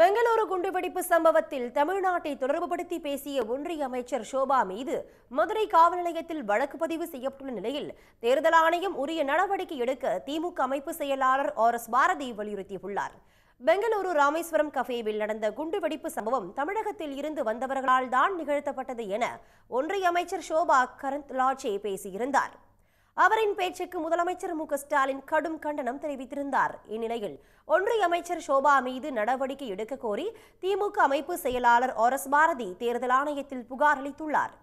பெங்களூரு குண்டுவெடிப்பு சம்பவத்தில் தமிழ்நாட்டை தொடர்புபடுத்தி பேசிய ஒன்றிய அமைச்சர் ஷோபா மீது மதுரை காவல் நிலையத்தில் வழக்கு பதிவு செய்யப்பட்டுள்ள நிலையில் தேர்தல் ஆணையம் உரிய நடவடிக்கை எடுக்க திமுக அமைப்பு செயலாளர் ஆர் எஸ் பாரதி வலியுறுத்தியுள்ளார். பெங்களூரு ராமேஸ்வரம் கஃபேவில் நடந்த குண்டுவெடிப்பு சம்பவம் தமிழகத்தில் இருந்து வந்தவர்களால் தான் நிகழ்த்தப்பட்டது என ஒன்றிய அமைச்சர் ஷோபா கரந்த்லாச்சே பேசியிருந்தார். அவரின் பேச்சுக்கு முதலமைச்சர் மு ஸ்டாலின் கடும் கண்டனம் தெரிவித்திருந்தார். இந்நிலையில் ஒன்றிய அமைச்சர் ஷோபா மீது நடவடிக்கை எடுக்க கோரி திமுக அமைப்பு செயலாளர் ஆர் எஸ் பாரதி தேர்தல் ஆணையத்தில் புகார் அளித்துள்ளார்.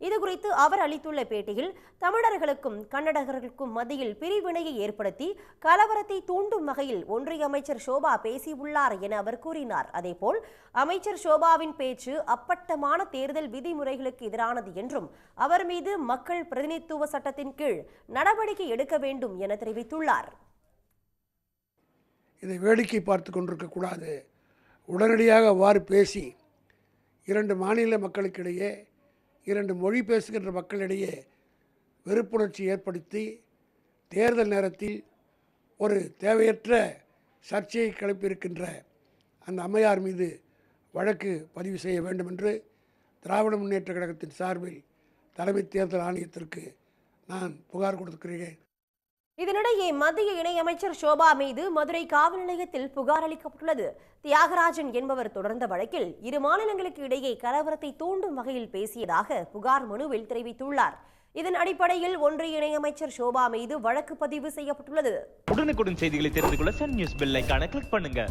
இதுகுறித்து அவர் அளித்துள்ள பேட்டியில் தமிழர்களுக்கும் கன்னடர்களுக்கும் மத்தியில் பிரிவினையை ஏற்படுத்தி கலவரத்தை தூண்டும் வகையில் ஒன்றிய அமைச்சர் ஷோபா பேசியுள்ளார் என அவர் கூறினார். அதேபோல் அமைச்சர் ஷோபாவின் பேச்சு அப்பட்டமான தேர்தல் விதிமுறைகளுக்கு எதிரானது என்றும் அவர் மீது மக்கள் பிரதிநிதித்துவ சட்டத்தின் கீழ் நடவடிக்கை எடுக்க வேண்டும் என தெரிவித்துள்ளார். இதை வேடிக்கை பார்த்து கொண்டிருக்கக்கூடாது உடனடியாக அவ்வாறு பேசி இரண்டு மாநில மக்களுக்கிடையே இரண்டு மொழி பேசுகின்ற மக்களிடையே வெறுப்புணர்ச்சி ஏற்படுத்தி தேர்தல் நேரத்தில் ஒரு தேவையற்ற சர்ச்சையை கிளப்பியிருக்கின்ற அந்த அம்மையார் மீது வழக்கு பதிவு செய்ய வேண்டும் என்று திராவிட முன்னேற்ற கழகத்தின் சார்பில் தலைமை தேர்தல் ஆணையத்திற்கு நான் புகார் கொடுக்கிறேன். இதனிடையே மத்திய இணையமைச்சர் ஷோபா மீது மதுரை காவல் நிலையத்தில் புகார் அளிக்கப்பட்டுள்ளது. தியாகராஜன் என்பவர் தொடர்ந்த வழக்கில் இரு மாநிலங்களுக்கு இடையே கலவரத்தை தூண்டும் வகையில் பேசியதாக புகார் மனுவில் தெரிவித்துள்ளார். இதன் அடிப்படையில் ஒன்றிய இணையமைச்சர் ஷோபா மீது வழக்கு பதிவு செய்யப்பட்டுள்ளது. உடனுக்குடன் செய்திகளை தெரிந்து கொள்ள சன் நியூஸ் பெல் கிளிக் பண்ணுங்க.